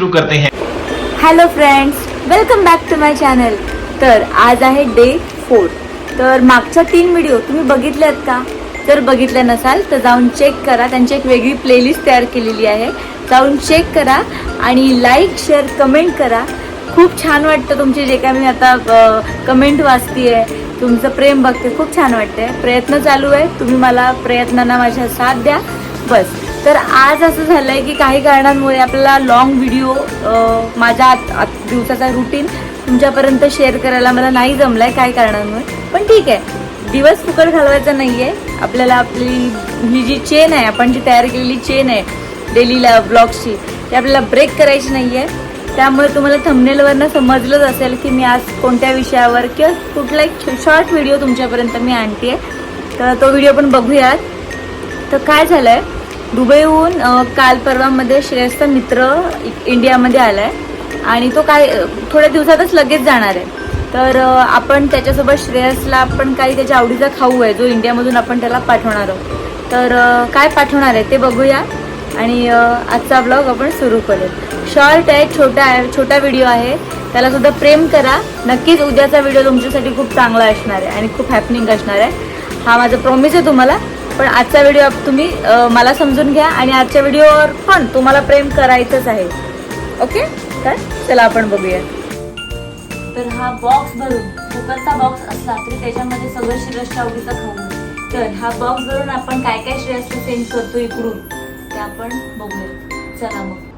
शुरू करते हैं। Hello friends welcome back to my channel तर आज आहे डे फोर तर मागच्या तीन व्हिडिओ तुम्ही बघितले आहेत का? जर बघितले नसाल तर जाऊन चेक करा. त्यांची एक वेगळी प्लेलिस्ट तयार केलेली आहे. जाऊन चेक करा आणि लाईक शेअर कमेंट करा. खूप छान वाटतं तुमचे जे काय मी आता कमेंट वाचते तुमचं प्रेम बघते. खूप छान वाटते प्रयत्न चालू आहे. तुम्ही मला प्रयत्नांना माझ्या साथ द्या. बस. तर आज असं झालं आहे की काही कारणांमुळे आपल्याला लॉंग व्हिडिओ माझ्या आत आत दिवसाचा रुटीन तुमच्यापर्यंत शेअर करायला मला नाही जमलं आहे काही कारणांमुळे. पण ठीक आहे. दिवस फुकट घालवायचा नाही आहे आपल्याला आपली ही जी चेन आहे आपण जी तयार केलेली चेन आहे डेलीला ब्लॉग्सची ती आपल्याला ब्रेक करायची नाही आहे त्यामुळे तुम्हाला थंबनेलवरनं समजलंच असेल की मी आज कोणत्या विषयावर किंवा कुठला एक शॉर्ट व्हिडिओ तुमच्यापर्यंत मी आणते तर तो व्हिडिओ पण बघूयात. तर काय झालं आहे दुबईहून काल परवामध्ये श्रेयसचा मित्र इंडियामध्ये आला आहे आणि तो काय थोड्या दिवसातच लगेच जाणार आहे. तर आपण त्याच्यासोबत श्रेयसला आपण काही त्याच्या आवडीचा खाऊ आहे जो इंडियामधून आपण त्याला पाठवणार आहोत. तर काय पाठवणार आहे ते बघूया. आणि आजचा ब्लॉग आपण सुरू करूया शॉर्ट आहे छोटा आहे छोटा व्हिडिओ आहे. त्याला सुद्धा प्रेम करा. नक्कीच उद्याचा व्हिडिओ तुमच्यासाठी खूप चांगला असणार आहे आणि खूप हॅपनिंग असणार आहे. हा माझा प्रॉमिस आहे तुम्हाला. पण आजचा व्हिडिओ तुम्ही मला समजून घ्या आणि आजच्या व्हिडिओवर पण तुम्हाला प्रेम करायचंच आहे. ओके तर चला आपण बघूया. तर हा बॉक्स भरून कुकरचा बॉक्स असला तरी त्याच्यामध्ये सगळं श्रेयसच्या आवडीचं खाऊ. तर हा बॉक्स भरून आपण काय काय श्रेयसला सेंड करतो इकडून ते आपण बघूया. चला मग.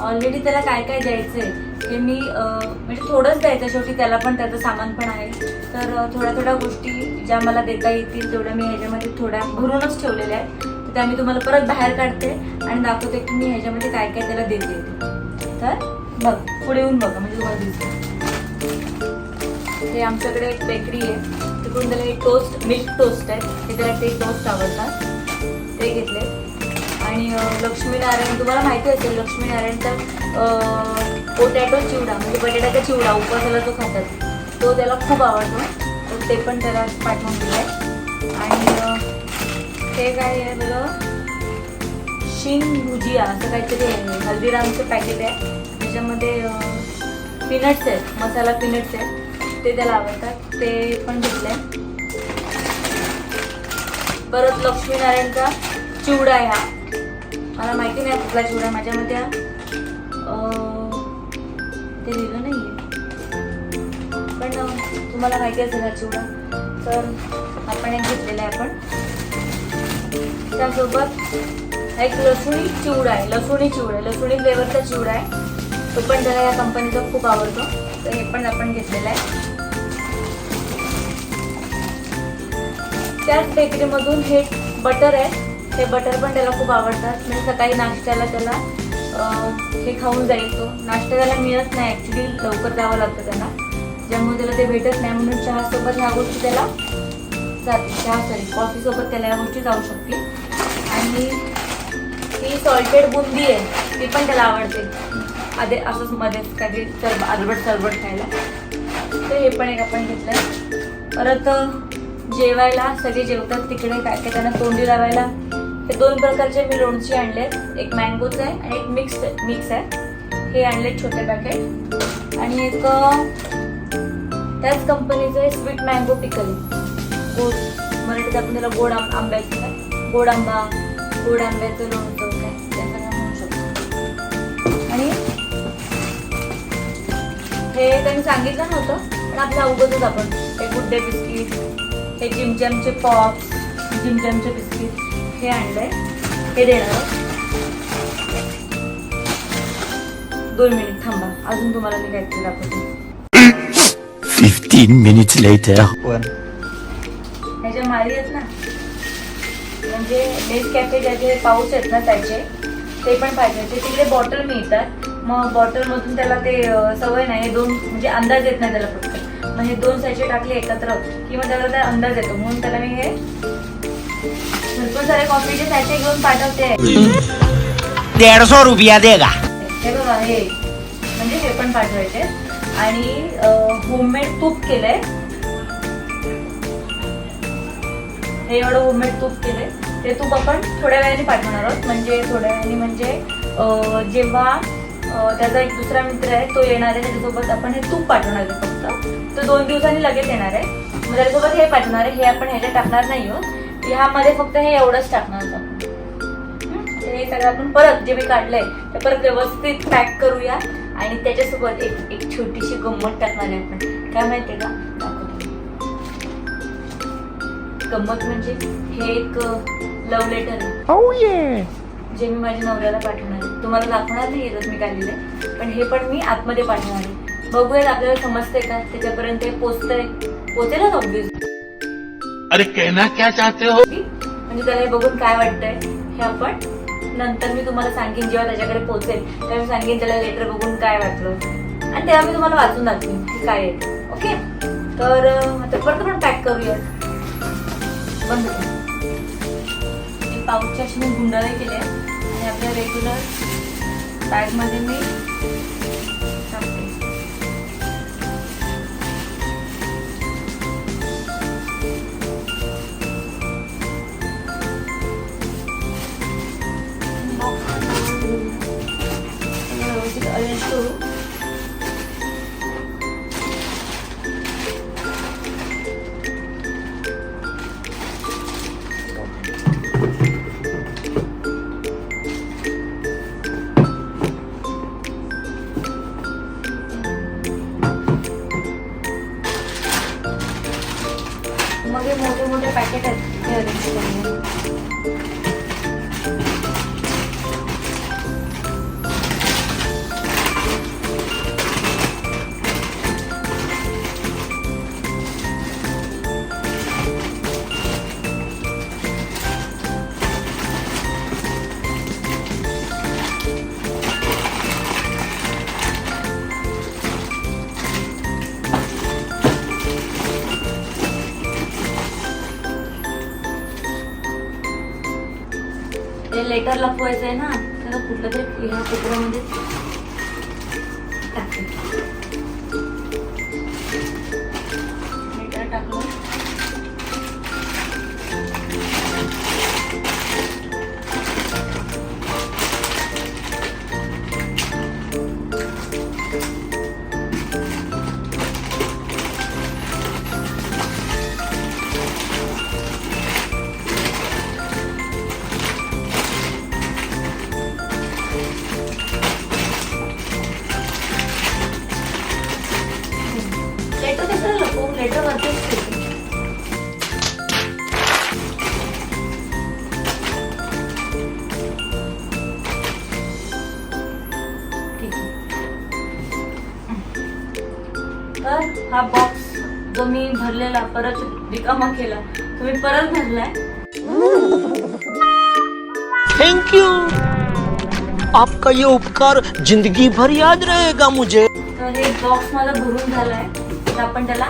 ऑलरेडी त्याला काय काय द्यायचंय? हे मी म्हणजे थोडंच द्यायचं. शेवटी त्याला पण त्याचं सामान पण आहे. तर थोड्या थोड्या गोष्टी ज्या मला देता येतील तेवढ्या मी ह्याच्यामध्ये थोड्या भरूनच ठेवलेल्या आहेत. तर त्या मी तुम्हाला परत बाहेर काढते आणि दाखवते की मी ह्याच्यामध्ये काय काय त्याला देते. तर बघ पुढे येऊन बघा म्हणजे तुम्हाला दिसतं. हे आमच्याकडे एक बेकरी आहे. तिकडून त्याला एक टोस्ट मिल्क टोस्ट आहे. ते त्याला ते टोस्ट आवडतात. ते घेतले. आणि लक्ष्मीनारायण तुम्हाला माहिती असेल लक्ष्मीनारायणचा पोटॅटो चिवडा म्हणजे बटाट्याचा चिवडा उपवासाला जो खातात तो त्याला खूप आवडतो. तर ते पण त्याला पाठवून दिलं आहे आणि ते हे काय आहे बरं शिंग भुजिया असं काहीतरी आहे. हल्दीरामचं पॅकेट आहे. त्याच्यामध्ये पीनट्स आहेत. मसाला पीनट्स आहेत. ते त्याला आवडतात. ते पण घेतले परत लक्ष्मीनारायणचा चिवडा आहे हा. मला माहिती नाही कुठला चिवडा माझ्यामध्ये. हा, ते लिहिलं नाही पण तुम्हाला माहिती असेल हा चिवडा तर आपण एक घेतलेला आहे आपण. त्यासोबत एक लसुणी चिवडा आहे. लसुणी चिवडा आहे. लसुणी फ्लेवरचा चिवडा आहे. तो पण त्याला या कंपनीचा खूप आवडतो. तर हे पण आपण घेतलेला आहे. त्याच बेकरीमधून हे बटर आहे. हे बटर पण त्याला खूप आवडतात. म्हणजे सकाळी नाश्त्याला त्याला हे खाऊन जाईल तो नाश्ता त्याला मिळत नाही ॲक्च्युली लवकर जावं लागतं त्याला. ज्यामुळे त्याला ते भेटत नाही. म्हणून चहासोबत ह्या गोष्टी त्याला जातील चहा सॉरी कॉफीसोबत त्याला या गोष्टी जाऊ शकतील आणि ती सॉल्टेड बुंदी आहे ती पण त्याला आवडते. आधी असंच मध्येच काही सरब अलबट सरबट खायला. तर हे पण एक आपण घेतलं परत जेवायला सगळे जेवतात तिकडे काय काय त्यांना तोंडी लावायला. हे दोन प्रकारचे मी लोणचे आणलेत एक मँगोचं आहे आणि एक मिक्स मिक्स आहे. हे आणले छोटे पॅकेट आणि एक त्याच कंपनीचं आहे स्वीट मँगो पिकल गोड मराठीत आपण त्याला गोड आंब आंब्याचं काय गोड आंबा गोड आंब्याचं लोणचं काय त्याचं नाव म्हणू शकतो. आणि हे त्यांनी सांगितलं नव्हतं पण आपल्या अवगतच आपण. हे गुड्डे बिस्किट हे जिमजॅमचे पॉप्स जिमजॅमचे बिस्किट. हे आणलंय. हे देणार आहे. दोन मिनिट थांबा. अजून तुम्हाला मी काहीतरी दाखवते. 15 minutes later. ह्याच्या माळी आहेत ना म्हणजे नेस कॅफेचे जे पाऊच आहेत ना त्याचे ते पण पाहिजे. ते तिकडे बॉटल मिळतात. मग बॉटलमधून त्याला ते सवय नाही. दोन म्हणजे अंदाज येत नाही त्याला फक्त. मग हे दोन सॅचे टाकले एकत्र की मग त्याला त्या अंदाज येतो. म्हणून त्याला मी हे भरपूर सारे कॉफीचे घेऊन पाठवते. सौ रुपया देगा. हे बघा हे. म्हणजे हे पण पाठवायचे. आणि होममेड तूप केलंय. हे एवढं होममेड तूप केलंय. ते तूप आपण थोड्या वेळाने पाठवणार आहोत. म्हणजे थोड्या वेळाने म्हणजे जेव्हा त्याचा एक दुसरा मित्र आहे तो येणार आहे त्याच्यासोबत आपण हे तूप पाठवणार आहे फक्त. तो दोन दिवसांनी लगेच येणार आहे. मग त्याच्यासोबत हे पाठवणार आहे. हे आपण ह्याच्यात टाकणार नाही आहोत. ह्यामध्ये फक्त हे एवढंच टाकणार हं? सगळं आपण परत जे मी काढलंय ते परत व्यवस्थित पॅक करूया आणि त्याच्यासोबत एक एक छोटीशी गंमत टाकणार आहे आपण. काय माहितीये का? दाखवते. गंमत म्हणजे हे एक लव्ह लेटर आहे. जे मी माझ्या नवऱ्याला पाठवणार आहे. तुम्हाला दाखवणार नाही येतच मी काढलेलं पण हे पण मी आतमध्ये पाठवणार आहे. बघूयात आपल्याला समजतंय का? त्याच्यापर्यंत हे पोचतंय. पोचेलच ऑब्विस अरे कहना क्या चाहते हो? म्हणजे त्याला हे बघून काय वाटतंय हे आपण नंतर मी तुम्हाला सांगेन जेव्हा त्याच्याकडे पोहोचेल तेव्हा मी सांगेन त्याला लेटर बघून काय वाटलं. आणि तेव्हा मी तुम्हाला वाचून दाखवीन की काय आहे ओके तर आता परत आपण पॅक करूया बंद कर. अशी मी गुंडाळे केले आणि आपल्या रेग्युलर बॅगमध्ये मी व्यवस्थित अरेंज करू मग हे मोठे मोठे पॅकेट आहेत ते लेटरला पोहायचं आहे ना त्याला कुठलं तरी ह्या कोपऱ्यामध्ये तर हा बॉक्स जो मी भरलेला परत रिकामा केला तो मी परत भरलाय. थैंक यू आपका ये उपकार जिंदगी भर याद रहेगा मुझे। तर हे बॉक्स माझा भरून झालाय. तर आपण त्याला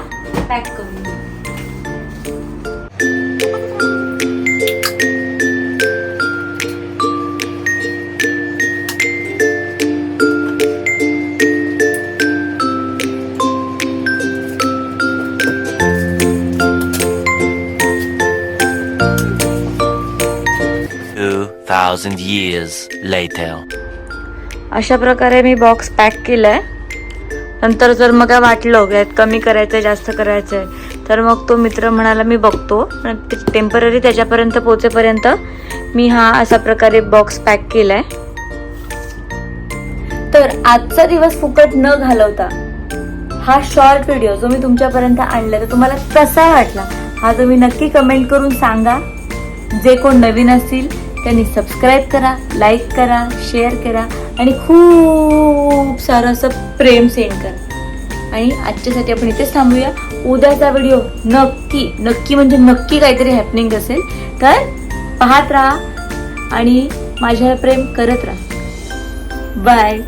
पॅक करू. Thousand years later. अशा प्रकारे मी बॉक्स पॅक केलाय. नंतर जर मग काय वाटलं यात कमी करायचं जास्त करायचं आहे तर मग तो मित्र म्हणाला मी बघतो. टेंपररी त्याच्यापर्यंत पोचेपर्यंत मी हा अशा प्रकारे बॉक्स पॅक केलाय. तर आजचा दिवस फुकट न घालवता हा शॉर्ट व्हिडिओ जो मी तुमच्यापर्यंत आणला तर तुम्हाला कसा वाटला? हा तुम्ही नक्की कमेंट करून सांगा. जे कोण नवीन असतील त्यांनी सबस्क्राईब करा लाईक करा शेअर करा आणि खूप सारं असं प्रेम सेंड करा. आणि आजच्यासाठी आपण इथेच थांबूया. उद्याचा व्हिडिओ नक्की नक्की म्हणजे नक्की काहीतरी हॅपनिंग असेल तर पाहत राहा आणि माझ्यावर प्रेम करत राहा. बाय